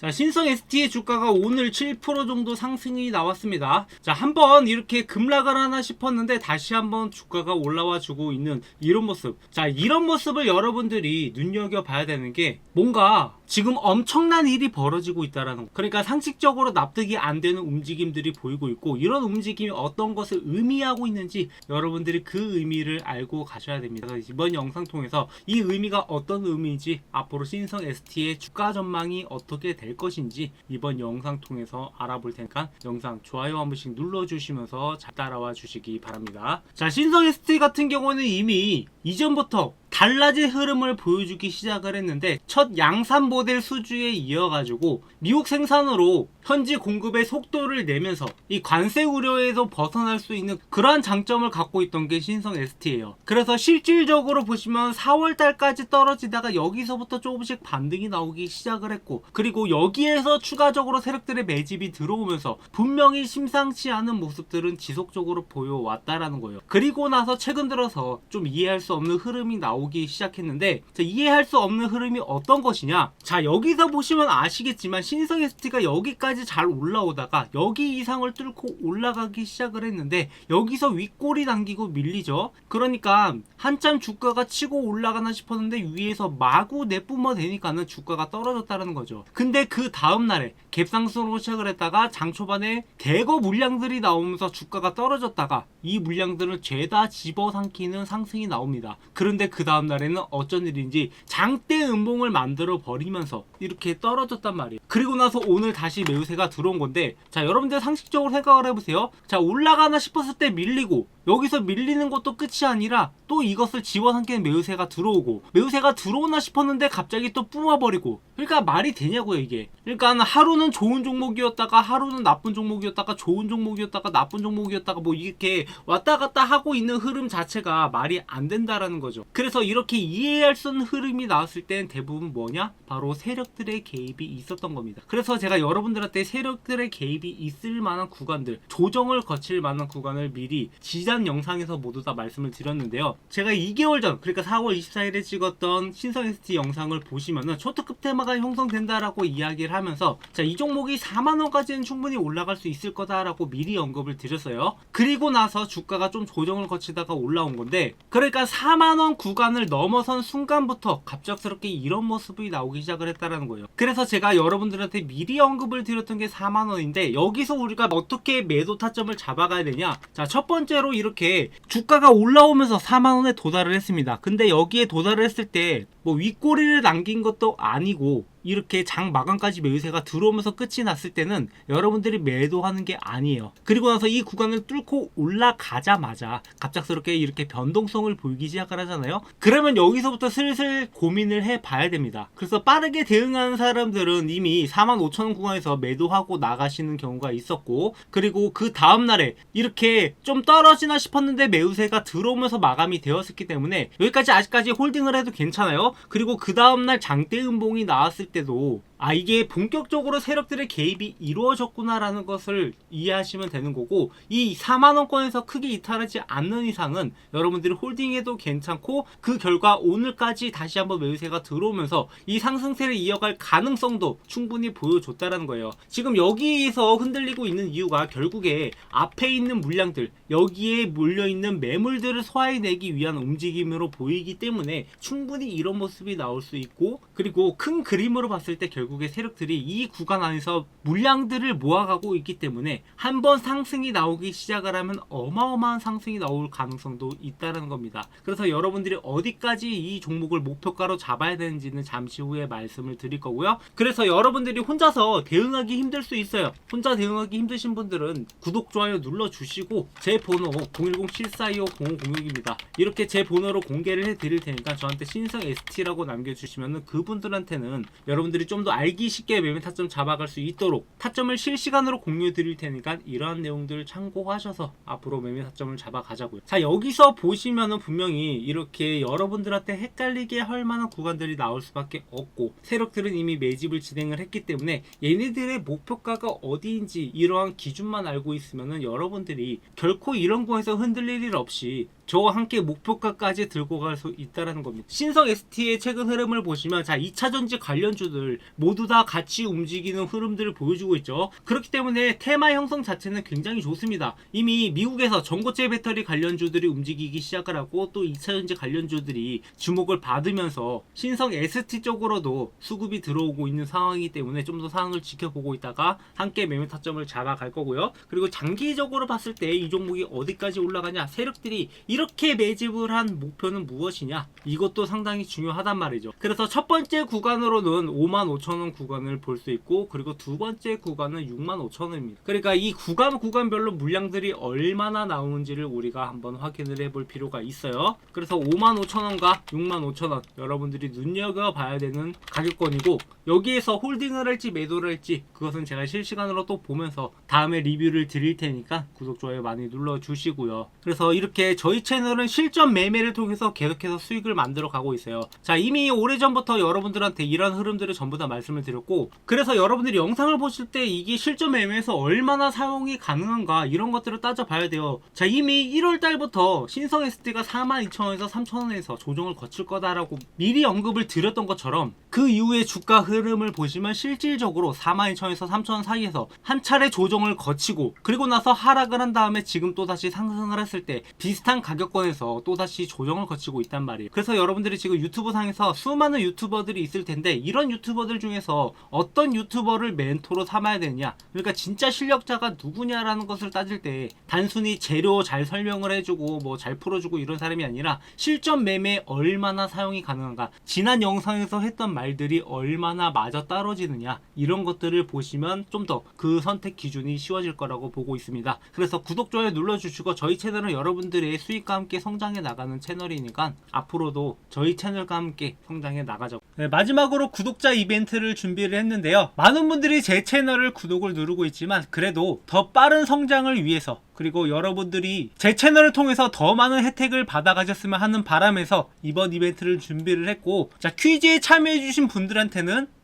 자, 신성 ST의 주가가 오늘 7% 정도 상승이 나왔습니다. 자, 한번 이렇게 급락을 하나 싶었는데 다시 한번 주가가 올라와 주고 있는 이런 모습. 자, 이런 모습을 여러분들이 눈여겨봐야 되는 게 뭔가 지금 엄청난 일이 벌어지고 있다라는 거. 그러니까 상식적으로 납득이 안 되는 움직임들이 보이고 있고 이런 움직임이 어떤 것을 의미하고 있는지 여러분들이 그 의미를 알고 가셔야 됩니다. 그래서 이번 영상 통해서 이 의미가 어떤 의미인지 앞으로 신성 ST의 주가 전망이 어떻게 될 것인지 이번 영상 통해서 알아볼 테니까 영상 좋아요 한 번씩 눌러주시면서 잘 따라와 주시기 바랍니다. 자, 신성 ST 같은 경우는 이미 이전부터 달라진 흐름을 보여주기 시작을 했는데 첫 양산 모델 수주에 이어가지고 미국 생산으로 현지 공급의 속도를 내면서 이 관세 우려에서 벗어날 수 있는 그러한 장점을 갖고 있던 게 신성 ST예요. 그래서 실질적으로 보시면 4월 달까지 떨어지다가 여기서부터 조금씩 반등이 나오기 시작을 했고 그리고 여기에서 추가적으로 세력들의 매집이 들어오면서 분명히 심상치 않은 모습들은 지속적으로 보여왔다라는 거예요. 그리고 나서 최근 들어서 좀 이해할 수 없는 흐름이 나오기 시작했는데 자, 이해할 수 없는 흐름이 어떤 것이냐? 자 여기서 보시면 아시겠지만 신성 ST가 여기까지 잘 올라오다가 여기 이상을 뚫고 올라가기 시작을 했는데 여기서 윗골이 당기고 밀리죠. 그러니까 한참 주가가 치고 올라가나 싶었는데 위에서 마구 내뿜어 대니까는 주가가 떨어졌다는 거죠. 근데 그 다음 날에 갭상승으로 시작을 했다가 장 초반에 대거 물량들이 나오면서 주가가 떨어졌다가 이 물량들을 죄다 집어삼키는 상승이 나옵니다. 그런데 그 다음 날에는 어쩐 일인지 장대 음봉을 만들어 버리면서 이렇게 떨어졌단 말이에요. 그리고 나서 오늘 다시 매우 세가 들어온 건데 자 여러분들 상식적으로 생각을 해보세요. 자 올라가나 싶었을 때 밀리고 여기서 밀리는 것도 끝이 아니라 또 이것을 집어삼키는 매우새가 들어오고 매우새가 들어오나 싶었는데 갑자기 또 뿜어버리고 그러니까 말이 되냐고요 이게. 그러니까 하루는 좋은 종목이었다가 하루는 나쁜 종목이었다가 좋은 종목이었다가 나쁜 종목이었다가 뭐 이렇게 왔다 갔다 하고 있는 흐름 자체가 말이 안 된다라는 거죠. 그래서 이렇게 이해할 수 없는 흐름이 나왔을 땐 대부분 뭐냐? 바로 세력들의 개입이 있었던 겁니다. 그래서 제가 여러분들한테 세력들의 개입이 있을 만한 구간들 조정을 거칠 만한 구간을 미리 지난 영상에서 모두 다 말씀을 드렸는데요. 제가 2개월 전, 그러니까 4월 24일에 찍었던 신성 ST 영상을 보시면은 초특급 테마가 형성된다라고 이야기를 하면서 자, 이 종목이 4만원까지는 충분히 올라갈 수 있을 거다라고 미리 언급을 드렸어요. 그리고 나서 주가가 좀 조정을 거치다가 올라온 건데, 그러니까 4만원 구간을 넘어선 순간부터 갑작스럽게 이런 모습이 나오기 시작을 했다라는 거예요. 그래서 제가 여러분들한테 미리 언급을 드렸 던 게 4만원인데, 여기서 우리가 어떻게 매도 타점을 잡아가야 되냐? 자, 첫 번째로 이렇게 주가가 올라오면서 4만 원에 도달을 했습니다. 근데 여기에 도달을 했을 때 뭐 윗꼬리를 남긴 것도 아니고 이렇게 장 마감까지 매수세가 들어오면서 끝이 났을 때는 여러분들이 매도하는 게 아니에요. 그리고 나서 이 구간을 뚫고 올라가자마자 갑작스럽게 이렇게 변동성을 보이기 시작을 하잖아요. 그러면 여기서부터 슬슬 고민을 해 봐야 됩니다. 그래서 빠르게 대응하는 사람들은 이미 4만 5천 원 구간에서 매도하고 나가시는 경우가 있었고 그리고 그 다음 날에 이렇게 좀 떨어지나 싶었는데 매우세가 들어오면서 마감이 되었기 때문에 여기까지 아직까지 홀딩을 해도 괜찮아요. 그리고 그 다음날 장대 음봉이 나왔을 때도 아 이게 본격적으로 세력들의 개입이 이루어졌구나라는 것을 이해하시면 되는 거고 이 4만 원권에서 크게 이탈하지 않는 이상은 여러분들이 홀딩해도 괜찮고 그 결과 오늘까지 다시 한번 매수세가 들어오면서 이 상승세를 이어갈 가능성도 충분히 보여줬다라는 거예요. 지금 여기에서 흔들리고 있는 이유가 결국에 앞에 있는 물량들 여기에 몰려 있는 매물들을 소화해내기 위한 움직임으로 보이기 때문에 충분히 이런 모습이 나올 수 있고 그리고 큰 그림으로 봤을 때 결국 결국에 세력들이 이 구간 안에서 물량들을 모아가고 있기 때문에 한번 상승이 나오기 시작을 하면 어마어마한 상승이 나올 가능성도 있다는 겁니다. 그래서 여러분들이 어디까지 이 종목을 목표가로 잡아야 되는지는 잠시 후에 말씀을 드릴 거고요. 그래서 여러분들이 혼자서 대응하기 힘들 수 있어요. 혼자 대응하기 힘드신 분들은 구독, 좋아요 눌러주시고 제 번호 010-7425-0006입니다. 이렇게 제 번호로 공개를 해드릴 테니까 저한테 신성 ST라고 남겨주시면 그분들한테는 여러분들이 좀더 알기 쉽게 매매 타점 잡아갈 수 있도록 타점을 실시간으로 공유해 드릴 테니까 이러한 내용들 참고하셔서 앞으로 매매 타점을 잡아가자고요. 자 여기서 보시면은 분명히 이렇게 여러분들한테 헷갈리게 할 만한 구간들이 나올 수밖에 없고 세력들은 이미 매집을 진행을 했기 때문에 얘네들의 목표가가 어디인지 이러한 기준만 알고 있으면은 여러분들이 결코 이런 거에서 흔들릴 일 없이 저와 함께 목표가까지 들고 갈 수 있다라는 겁니다. 신성 ST의 최근 흐름을 보시면 자 2차 전지 관련주들 모두 다 같이 움직이는 흐름들을 보여주고 있죠. 그렇기 때문에 테마 형성 자체는 굉장히 좋습니다. 이미 미국에서 전고체 배터리 관련주들이 움직이기 시작을 하고 또 2차 전지 관련주들이 주목을 받으면서 신성 ST 쪽으로도 수급이 들어오고 있는 상황이기 때문에 좀 더 상황을 지켜보고 있다가 함께 매매 타점을 잡아갈 거고요. 그리고 장기적으로 봤을 때 이 종목이 어디까지 올라가냐 세력들이 이렇게 매집을 한 목표는 무엇이냐 이것도 상당히 중요하단 말이죠. 그래서 첫 번째 구간으로는 55,000원 구간을 볼 수 있고 그리고 두 번째 구간은 65,000원입니다. 그러니까 이 구간 구간별로 물량들이 얼마나 나오는지를 우리가 한번 확인을 해볼 필요가 있어요. 그래서 55,000원과 65,000원 여러분들이 눈여겨봐야 되는 가격권이고 여기에서 홀딩을 할지 매도를 할지 그것은 제가 실시간으로 또 보면서 다음에 리뷰를 드릴 테니까 구독 좋아요 많이 눌러주시고요. 그래서 이렇게 저희 채널은 실전 매매를 통해서 계속해서 수익을 만들어 가고 있어요. 자 이미 오래전부터 여러분들한테 이런 흐름들을 전부 다 말씀을 드렸고 그래서 여러분들이 영상을 보실 때 이게 실전 매매에서 얼마나 사용이 가능한가 이런 것들을 따져봐야 돼요. 자 이미 1월 달부터 신성 ST가 42,000원에서 3,000원에서 조정을 거칠 거다라고 미리 언급을 드렸던 것처럼 그 이후에 주가 흐름을 보시면 실질적으로 42,000원에서 3,000원 사이에서 한 차례 조정을 거치고 그리고 나서 하락을 한 다음에 지금 또 다시 상승을 했을 때 비슷한 가격권에서 또 다시 조정을 거치고 있단 말이에요. 그래서 여러분들이 지금 유튜브 상에서 수많은 유튜버들이 있을 텐데 이런 유튜버들 중에서 어떤 유튜버를 멘토로 삼아야 되느냐? 그러니까 진짜 실력자가 누구냐라는 것을 따질 때 단순히 재료 잘 설명을 해주고 뭐 잘 풀어주고 이런 사람이 아니라 실전 매매 얼마나 사용이 가능한가? 지난 영상에서 했던 말들이 얼마나 맞아 떨어지느냐? 이런 것들을 보시면 좀 더 그 선택 기준이 쉬워질 거라고 보고 있습니다. 그래서 구독 좋아요 눌러주시고 저희 채널은 여러분들의 수익 과 함께 성장해 나가는 채널이니까 앞으로도 저희 채널과 함께 성장해 나가죠 네, 마지막으로 구독자 이벤트를 준비를 했는데요. 많은 분들이 제 채널을 구독을 누르고 있지만 그래도 더 빠른 성장을 위해서 그리고 여러분들이 제 채널을 통해서 더 많은 혜택을 받아가셨으면 하는 바람에서 이번 이벤트를 준비를 했고 자 퀴즈에 참여해주신 분들한테는